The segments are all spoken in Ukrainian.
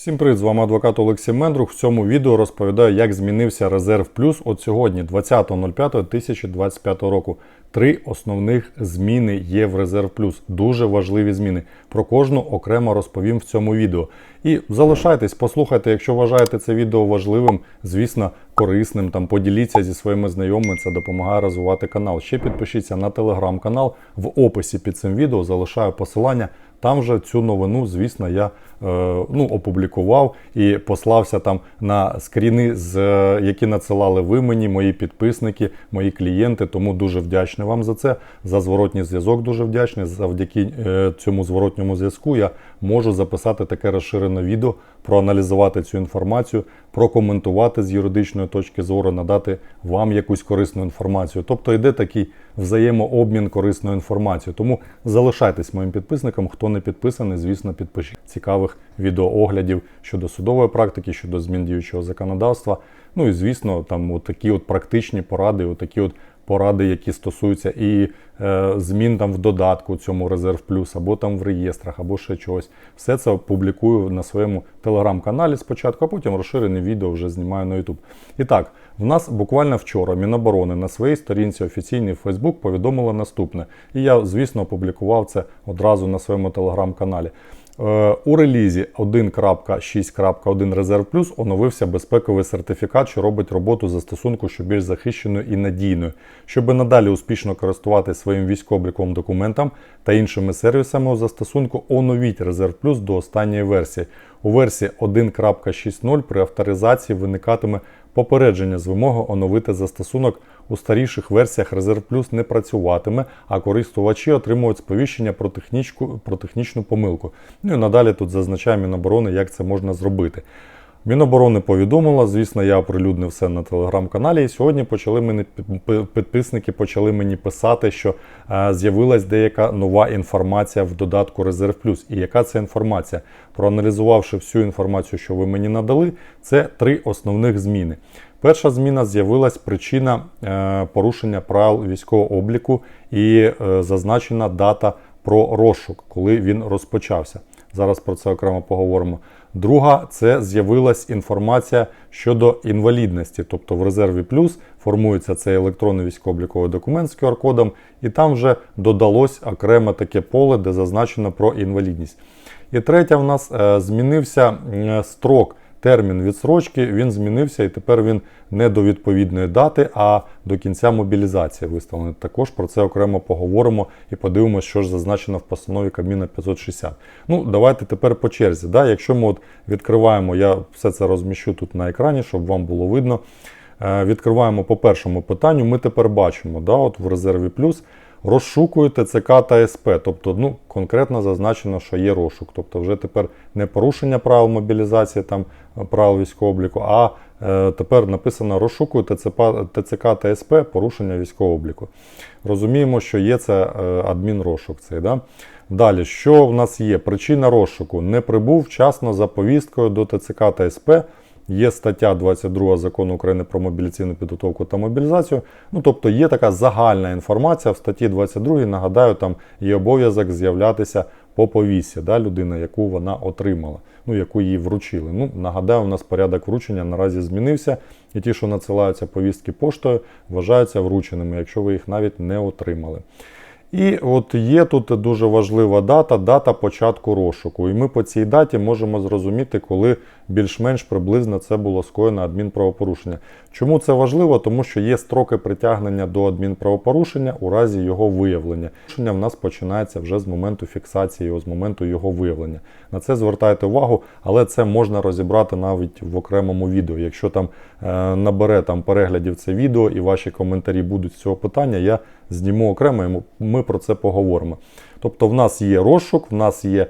Всім привіт, з вами адвокат Олексій Мендрух. В цьому відео розповідаю, як змінився резерв плюс от сьогодні, 20.05.2025 року. Три основних зміни є в резерв плюс. Дуже важливі зміни. Про кожну окремо розповім в цьому відео. І залишайтесь, послухайте, якщо вважаєте це відео важливим, звісно, корисним. Там поділіться зі своїми знайомими. Це допомагає розвивати канал. Ще підпишіться на телеграм-канал. В описі під цим відео залишаю посилання. Там вже цю новину, звісно, я е, ну, опублікував і послався там на скріни, з, е, які надсилали ви мені, мої підписники, мої клієнти. Тому дуже вдячний вам за це. За зворотній зв'язок дуже вдячний. Завдяки е, цьому зворотньому зв'язку я можу записати таке розширене відео, проаналізувати цю інформацію, прокоментувати з юридичної точки зору, надати вам якусь корисну інформацію. Тобто йде такий взаємообмін корисною інформацією. Тому залишайтесь моїм підписником. Хто не підписаний, звісно, підпишіть цікавих відеооглядів щодо судової практики, щодо змін діючого законодавства. Ну і звісно, там от такі от практичні поради, от такі от поради, які стосуються і е, змін там в додатку цьому резерв плюс, або там в реєстрах, або ще чогось. Все це публікую на своєму телеграм-каналі спочатку, а потім розширене відео вже знімаю на YouTube. І так, в нас буквально вчора Міноборони на своїй сторінці офіційній в Facebook повідомило наступне. І я, звісно, опублікував це одразу на своєму телеграм-каналі. Е, У релізі 1.6.1 Резерв Плюс оновився безпековий сертифікат, що робить роботу застосунку ще більш захищеною і надійною. Щоб надалі успішно користуватися своїм військово-обліковим документом та іншими сервісами у застосунку, оновіть Резерв Плюс до останньої версії. У версії 1.6.0 при авторизації виникатиме попередження з вимоги оновити застосунок у старіших версіях Резерв Плюс не працюватиме, а користувачі отримують сповіщення про, технічку, про технічну помилку. Ну і надалі тут зазначає Міноборони, як це можна зробити. Міноборони повідомила, звісно, я оприлюднив все на телеграм-каналі. І сьогодні почали мені підписники почали мені писати, що е, з'явилась деяка нова інформація в додатку Резерв Плюс. І яка це інформація? Проаналізувавши всю інформацію, що ви мені надали, це три основних зміни. Перша зміна з'явилась причина е, порушення правил військового обліку і е, зазначена дата про розшук, коли він розпочався. Зараз про це окремо поговоримо. Друга це з'явилась інформація щодо інвалідності, тобто в резерві плюс формується цей електронний військово-обліковий документ з QR-кодом, і там вже додалось окреме таке поле, де зазначено про інвалідність. І третя в нас е, змінився строк. Термін відсрочки він змінився і тепер він не до відповідної дати, а до кінця мобілізації виставлений. Також про це окремо поговоримо і подивимося, що ж зазначено в постанові Кабміна 560. Ну, давайте тепер по черзі. Да? Якщо ми от відкриваємо, я все це розміщу тут на екрані, щоб вам було видно. Е, Відкриваємо по першому питанню. Ми тепер бачимо, да, от в резерві плюс розшукує ТЦК та СП. Тобто, ну, конкретно зазначено, що є розшук. Тобто, вже тепер не порушення правил мобілізації, там правил військового обліку, а е, тепер написано розшукує ТЦК, ТЦК та СП порушення військового обліку. Розуміємо, що є це е, адмінрозшук цей. Да? Далі, що в нас є? Причина розшуку не прибув вчасно за повісткою до ТЦК та СП. Є стаття 22 закону України про мобілізаційну підготовку та мобілізацію. Ну тобто є така загальна інформація в статті 22, нагадаю, там є обов'язок з'являтися по повісі, да, людина, яку вона отримала, ну яку їй вручили. Ну нагадаю, у нас порядок вручення наразі змінився, і ті, що надсилаються повістки поштою, вважаються врученими, якщо ви їх навіть не отримали. І от є тут дуже важлива дата, дата початку розшуку. І ми по цій даті можемо зрозуміти, коли більш-менш приблизно це було скоєно адмінправопорушення. Чому це важливо? Тому що є строки притягнення до адмінправопорушення у разі його виявлення. Порушення в нас починається вже з моменту фіксації, з моменту його виявлення. На це звертайте увагу, але це можна розібрати навіть в окремому відео. Якщо там е, набере там переглядів це відео і ваші коментарі будуть з цього питання, я зніму окремо, і ми про це поговоримо. Тобто, в нас є розшук, в нас є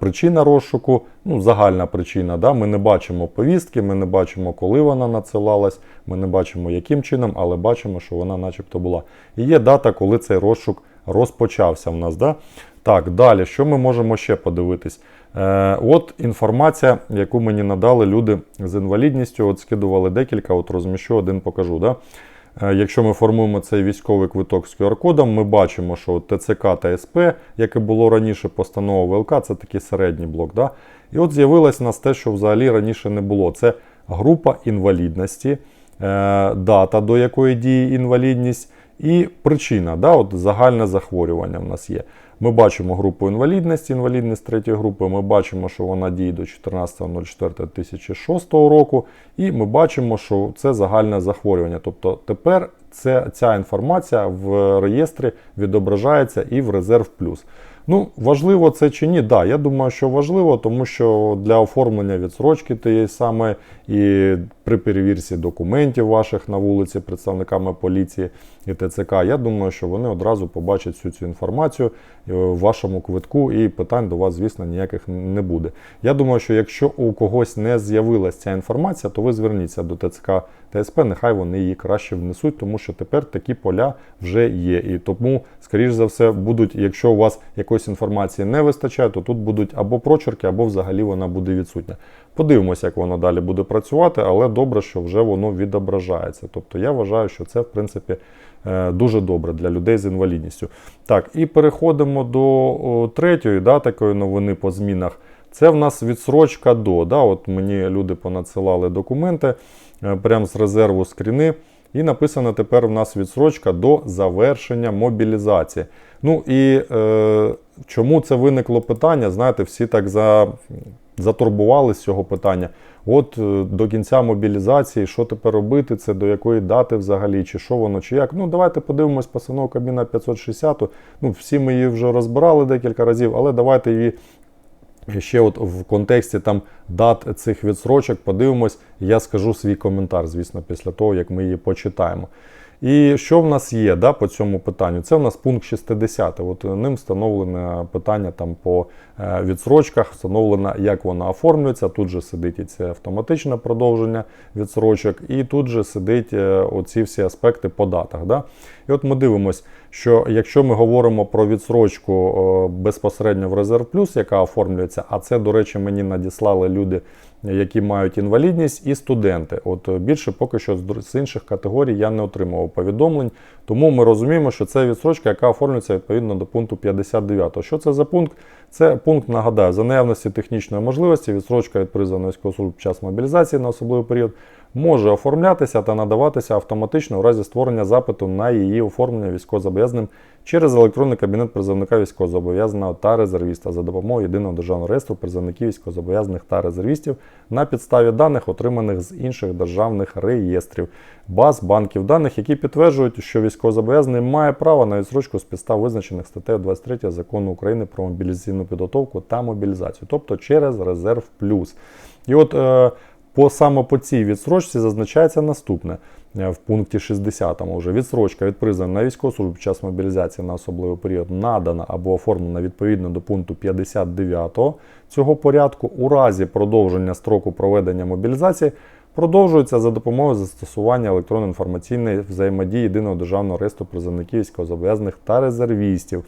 причина розшуку, ну, загальна причина. Да? Ми не бачимо повістки, ми не бачимо, коли вона надсилалась, ми не бачимо, яким чином, але бачимо, що вона начебто була. І є дата, коли цей розшук розпочався в нас. Да? Так, далі, що ми можемо ще подивитись? Е, От інформація, яку мені надали люди з інвалідністю, от скидували декілька, от розміщу один покажу. Да? Е, Якщо ми формуємо цей військовий квиток з QR-кодом, ми бачимо, що ТЦК та СП, яке було раніше постанова ВЛК, це такий середній блок. Да? І от з'явилось у нас те, що взагалі раніше не було. Це група інвалідності, е, дата, до якої діє інвалідність, і причина, да, от загальне захворювання в нас є. Ми бачимо групу інвалідності, інвалідність третьої групи. Ми бачимо, що вона діє до 14.04.2006 року, і ми бачимо, що це загальне захворювання. Тобто тепер це, ця інформація в реєстрі відображається і в резерв плюс. Ну, важливо це чи ні? Да, я думаю, що важливо, тому що для оформлення відсрочки тієї саме і при перевірці документів ваших на вулиці представниками поліції і ТЦК, я думаю, що вони одразу побачать всю цю інформацію е, в вашому квитку, і питань до вас, звісно, ніяких не буде. Я думаю, що якщо у когось не з'явилася ця інформація, то ви зверніться до ТЦК та СП, нехай вони її краще внесуть, тому що тепер такі поля вже є. І тому, скоріш за все, будуть, якщо у вас якоїсь інформації не вистачає, то тут будуть або прочерки, або взагалі вона буде відсутня. Подивимося, як воно далі буде працювати, але добре, що вже воно відображається. Тобто я вважаю, що це в принципі е, дуже добре для людей з інвалідністю. Так, і переходимо до третьої да, такої новини по змінах. Це в нас відсрочка до. Да, От мені люди понадсилали документи е, прямо з резерву скріни. І написано тепер в нас відсрочка до завершення мобілізації. Ну і е, чому це виникло питання? Знаєте, всі так за, затурбувалися з цього питання. От е, до кінця мобілізації, що тепер робити, це до якої дати взагалі, чи що воно, чи як. Ну, давайте подивимось постанову Кабміна 560. Ну, всі ми її вже розбирали декілька разів, але давайте її ще от в контексті там дат цих відсрочок подивимось. Я скажу свій коментар, звісно, після того, як ми її почитаємо. І що в нас є да, по цьому питанню? Це в нас пункт 60. От ним встановлене питання там по е, відсрочках, встановлено, як вона оформлюється. Тут же сидить і це автоматичне продовження відсрочок, і тут же сидить е, оці всі аспекти по датах. Да? І от ми дивимося, що якщо ми говоримо про відсрочку безпосередньо в резерв плюс, яка оформлюється, а це, до речі, мені надіслали люди які мають інвалідність, і студенти. От е, більше поки що з інших категорій я не отримував повідомлень. Тому ми розуміємо, що це відсрочка, яка оформлюється відповідно до пункту 59. Що це за пункт? Це пункт, нагадаю, за наявності технічної можливості, відсрочка від призваної військовослужби під час мобілізації на особливий період може оформлятися та надаватися автоматично у разі створення запиту на її оформлення військовозобов'язаним через електронний кабінет призовника військовозобов'язаного та резервіста за допомогою єдиного державного реєстру призовників військовозобов'язаних та резервістів на підставі даних, отриманих з інших державних реєстрів, баз банків даних, які підтверджують, що військовозобов'язаний має право на відсрочку з підстав, визначених статтею 23 закону України про мобілізаційну підготовку та мобілізацію, тобто через резерв плюс. І от е, по саме по цій відсрочці зазначається наступне в пункті 60 вже відсрочка від призову на військову службу під час мобілізації на особливий період надана або оформлена відповідно до пункту 59 цього порядку у разі продовження строку проведення мобілізації. Продовжується за допомогою застосування електронно-інформаційної взаємодії єдиного державного реєстру призовників військовозобов'язаних та резервістів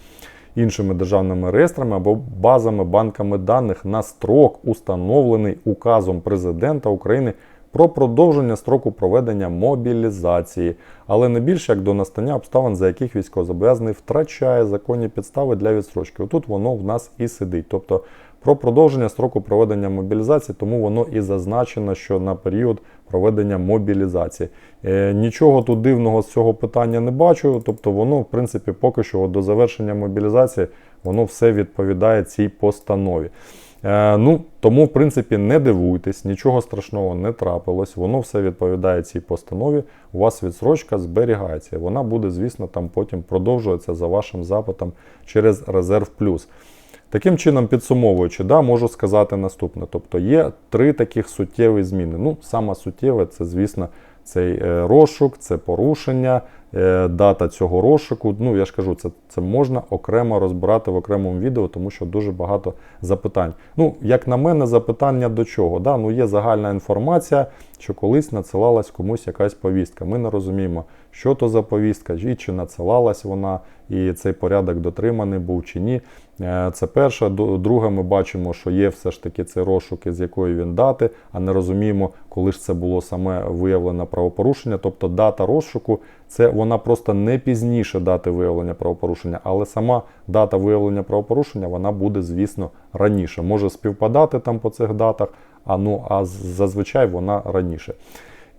іншими державними реєстрами або базами банками даних на строк, установлений указом президента України про продовження строку проведення мобілізації, але не більше як до настання обставин, за яких військовозобов'язаний втрачає законні підстави для відстрочки. Отут воно в нас і сидить. Тобто про продовження строку проведення мобілізації, тому воно і зазначено, що на період проведення мобілізації. Е, нічого тут дивного з цього питання не бачу. Тобто, воно, в принципі, поки що до завершення мобілізації воно все відповідає цій постанові. Е, ну, Тому, в принципі, не дивуйтесь, нічого страшного не трапилось, воно все відповідає цій постанові. У вас відсрочка зберігається. Вона буде, звісно, там потім продовжуватися за вашим запитом через резерв плюс. Таким чином, підсумовуючи, да, можу сказати наступне. Тобто є три таких суттєві зміни. Ну, саме суттєве це, звісно, цей е, розшук, це порушення, дата цього розшуку. Ну, я ж кажу, це, це можна окремо розбирати в окремому відео, тому що дуже багато запитань. Ну, як на мене, запитання до чого? Да? Ну, є загальна інформація, що колись надсилалась комусь якась повістка. Ми не розуміємо, що то за повістка, і чи надсилалась вона, і цей порядок дотриманий був чи ні. Е, Це перше. Друге, ми бачимо, що є все ж таки цей розшук, із якої він дати, а не розуміємо, коли ж це було саме виявлене правопорушення. Тобто дата розшуку це вона просто не пізніше дати виявлення правопорушення, але сама дата виявлення правопорушення вона буде, звісно, раніше. Може співпадати там по цих датах, а ну а зазвичай вона раніше.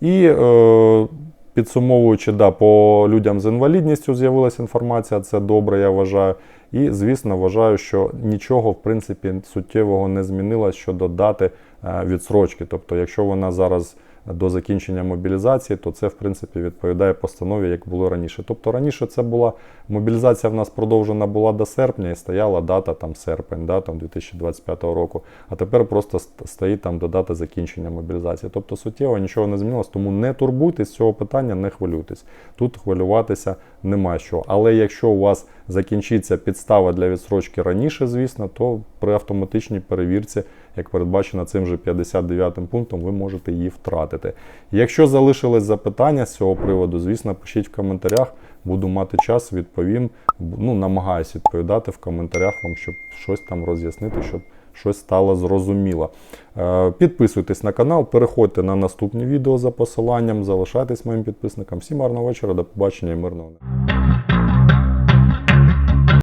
І е, підсумовуючи, да, по людям з інвалідністю з'явилася інформація, це добре, я вважаю. І, звісно, вважаю, що нічого, в принципі, суттєвого не змінилось щодо дати е, відсрочки. Тобто, якщо вона зараз до закінчення мобілізації, то це, в принципі, відповідає постанові, як було раніше. Тобто раніше це була мобілізація в нас продовжена була до серпня і стояла дата там серпень, да, там 2025 року. А тепер просто стоїть там до дати закінчення мобілізації. Тобто суттєво нічого не змінилось, тому не турбуйтесь цього питання, не хвилюйтесь. Тут хвилюватися нема що. Але якщо у вас закінчиться підстава для відсрочки раніше, звісно, то при автоматичній перевірці, як передбачено цим же 59 пунктом, ви можете її втратити. Якщо залишились запитання з цього приводу, звісно, пишіть в коментарях. Буду мати час, відповім. Ну, намагаюсь відповідати в коментарях вам, щоб щось там роз'яснити, щоб щось стало зрозуміло. Е, Підписуйтесь на канал, переходьте на наступні відео за посиланням, залишайтесь моїм підписником. Всім гарного вечора, до побачення і мирного.